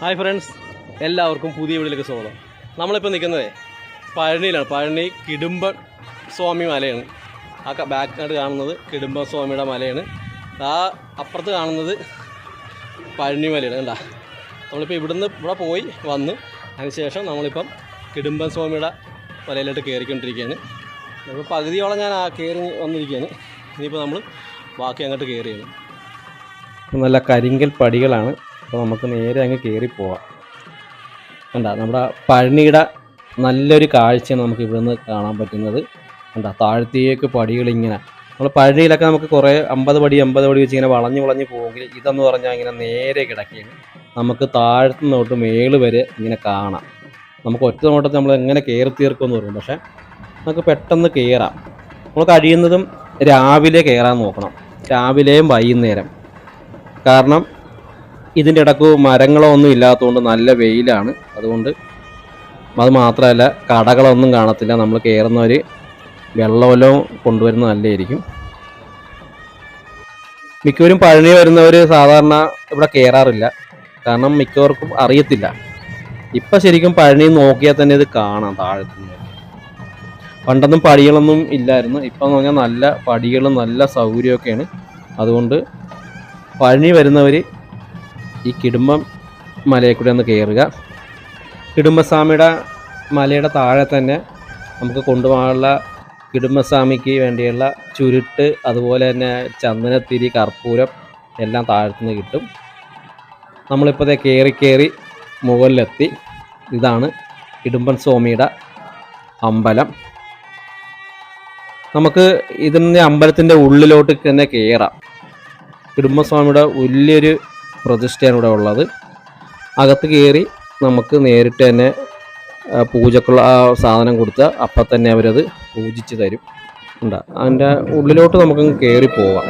Hi friends എല്ലാവർക്കും പുതിയ വീട്ടിലേക്ക് സ്വാഗതം. നമ്മളിപ്പോൾ നിൽക്കുന്നത് പഴനിയിലാണ്. പഴനി കിടുമ്പ സ്വാമി മലയാണ്. ആ ബാക്കിനായിട്ട് കാണുന്നത് കിടുമ്പ സ്വാമിയുടെ മലയാണ്. ആ അപ്പുറത്ത് കാണുന്നത് പഴനി മലയാണ് കണ്ടാ. നമ്മളിപ്പോൾ ഇവിടുന്ന് ഇവിടെ പോയി വന്ന്. അതിനുശേഷം നമ്മളിപ്പം കിടുമ്പൻ സ്വാമിയുടെ മലയിലോട്ട് കയറിക്കൊണ്ടിരിക്കുകയാണ്. അപ്പോൾ പകുതിയോളം ഞാൻ ആ കയറി വന്നിരിക്കുകയാണ്. ഇനിയിപ്പോൾ നമ്മൾ ബാക്കി അങ്ങോട്ട് കയറിയാണ്. നല്ല കരിങ്കൽ പടികളാണ്. അപ്പോൾ നമുക്ക് നേരെ അങ്ങ് കയറി പോവാം. കണ്ട നമ്മുടെ പഴനിയുടെ നല്ലൊരു കാഴ്ചയാണ് നമുക്ക് ഇവിടുന്ന് കാണാൻ പറ്റുന്നത്. കണ്ട താഴത്തേക്ക് പടികൾ ഇങ്ങനെ നമ്മൾ പഴനിയിലൊക്കെ നമുക്ക് കുറേ അമ്പത് പടി അമ്പത് പടി വെച്ച് ഇങ്ങനെ വളഞ്ഞ് വളഞ്ഞ് പോകുമെങ്കിൽ ഇതെന്ന് പറഞ്ഞാൽ ഇങ്ങനെ നേരെ കിടക്കുകയാണ്. നമുക്ക് താഴ്ത്തു നോട്ട് മേൾ വരെ ഇങ്ങനെ കാണാം. നമുക്ക് ഒറ്റ നോട്ടത്തിൽ നമ്മൾ എങ്ങനെ കയറി തീർക്കുമെന്ന് പറയും പക്ഷേ നമുക്ക് പെട്ടെന്ന് കയറാം. നമ്മൾ കഴിയുന്നതും രാവിലെ കയറാൻ നോക്കണം. രാവിലെയും വൈകുന്നേരം. കാരണം ഇതിന്റെ ഇടയ്ക്ക് മരങ്ങളോ ഒന്നും ഇല്ലാത്തതുകൊണ്ട് നല്ല വെയിലാണ്. അതുകൊണ്ട് അത് മാത്രമല്ല കടകളൊന്നും കാണത്തില്ല. നമ്മൾ കയറുന്നവർ വെള്ളമെല്ലാം കൊണ്ടുവരുന്നത് നല്ലതായിരിക്കും. മിക്കവരും പഴനി വരുന്നവർ സാധാരണ ഇവിടെ കയറാറില്ല കാരണം മിക്കവർക്കും അറിയത്തില്ല. ഇപ്പം ശരിക്കും പഴനി നോക്കിയാൽ തന്നെ ഇത് കാണാം താഴത്തുനിന്ന്. പണ്ടൊന്നും പടികളൊന്നും ഇല്ലായിരുന്നു. ഇപ്പം എന്ന് പറഞ്ഞാൽ നല്ല പടികളും നല്ല സൗകര്യമൊക്കെയാണ്. അതുകൊണ്ട് പഴനി വരുന്നവർ ഈ കിടുമ്പം മലയിൽ കൂടെ ഒന്ന് കയറുക. കിടുംബസ്വാമിയുടെ മലയുടെ താഴെ തന്നെ നമുക്ക് കൊണ്ടുപോകാനുള്ള കിടുംബസ്വാമിക്ക് വേണ്ടിയുള്ള ചുരുട്ട് അതുപോലെ തന്നെ ചന്ദനത്തിരി കർപ്പൂരം എല്ലാം താഴത്തുനിന്ന് കിട്ടും. നമ്മളിപ്പോൾ കയറി കയറി മുകളിലെത്തി. ഇതാണ് ഇടുമ്പൻ സ്വാമിയുടെ അമ്പലം. നമുക്ക് ഇതിന്റെ അമ്പലത്തിന്റെ ഉള്ളിലോട്ട് തന്നെ കയറാം. കുടുംബസ്വാമിയുടെ വലിയൊരു പ്രതിഷ്ഠയാണ് ഇവിടെ ഉള്ളത്. അകത്ത് കയറി നമുക്ക് നേരിട്ട് തന്നെ പൂജക്കുള്ള ആ സാധനം കൊടുത്താൽ അപ്പം തന്നെ അവരത് പൂജിച്ച് തരും. ഉണ്ട്. അതിന്റെ ഉള്ളിലോട്ട് നമുക്കങ്ങ് കയറി പോവാം.